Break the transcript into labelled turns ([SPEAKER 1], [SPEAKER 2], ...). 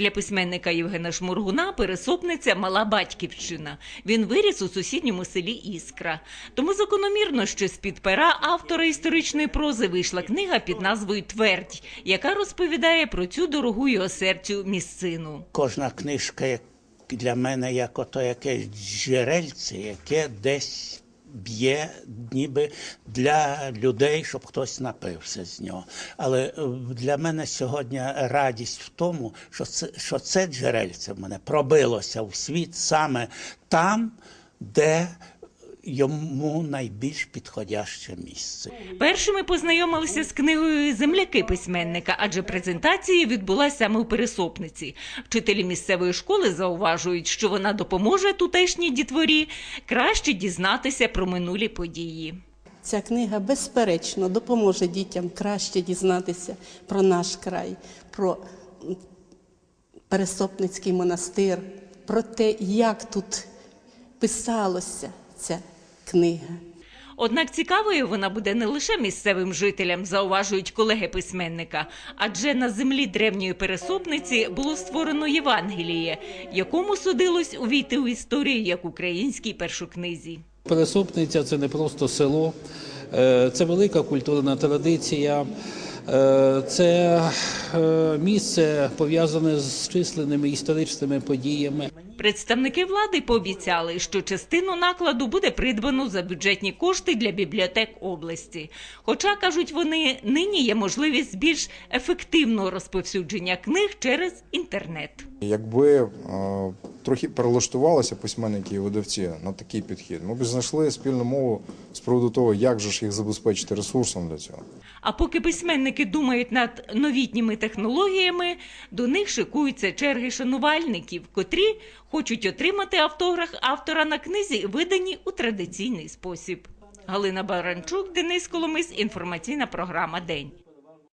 [SPEAKER 1] Для письменника Євгена Шмургуна пересопниця мала батьківщина. Він виріс у сусідньому селі Іскра. Тому закономірно, що з-під пера автора історичної прози вийшла книга під назвою Твердь, яка розповідає про цю дорогу його серцю місцину.
[SPEAKER 2] Кожна книжка для мене як ото якесь джерельце, яке десь б'є ніби для людей, щоб хтось напився з нього. Але е, для мене сьогодні радість в тому, що це, що це джерельце в мене пробилося в світ саме там, де йому найбільш підходяще місце.
[SPEAKER 1] Першими познайомилися з книгою земляки письменника, адже презентація відбулася саме у пересопниці. Вчителі місцевої школи зауважують, що вона допоможе тутешній дітворі краще дізнатися про минулі події.
[SPEAKER 3] Ця книга безперечно допоможе дітям краще дізнатися про наш край, про Пересопницький монастир, про те, як тут писалося ця книга.
[SPEAKER 1] Однак цікавою вона буде не лише місцевим жителям, зауважують колеги письменника, адже на землі древньої пересопниці було створено Євангеліє, якому судилось увійти у історію як українській першокнизі.
[SPEAKER 4] Пересопниця це не просто село, е, це велика культурна традиція, е, це е, місце пов'язане з численними історичними подіями.
[SPEAKER 1] Представники влади пообіцяли, що частину накладу буде придбано за бюджетні кошти для бібліотек області. Хоча кажуть вони, нині є можливість більш ефективного розповсюдження книг через інтернет.
[SPEAKER 5] Якби е, трохи перелаштувалися письменники і видавці на такий підхід, ми б знайшли спільну мову з приводу того, як же ж їх забезпечити ресурсом для цього.
[SPEAKER 1] А поки письменники думають над новітніми технологіями, до них шикуються черги шанувальників, котрі хочуть отримати автограф автора на книзі, видані у традиційний спосіб. Галина Баранчук, Денис Коломис, інформаційна програма День.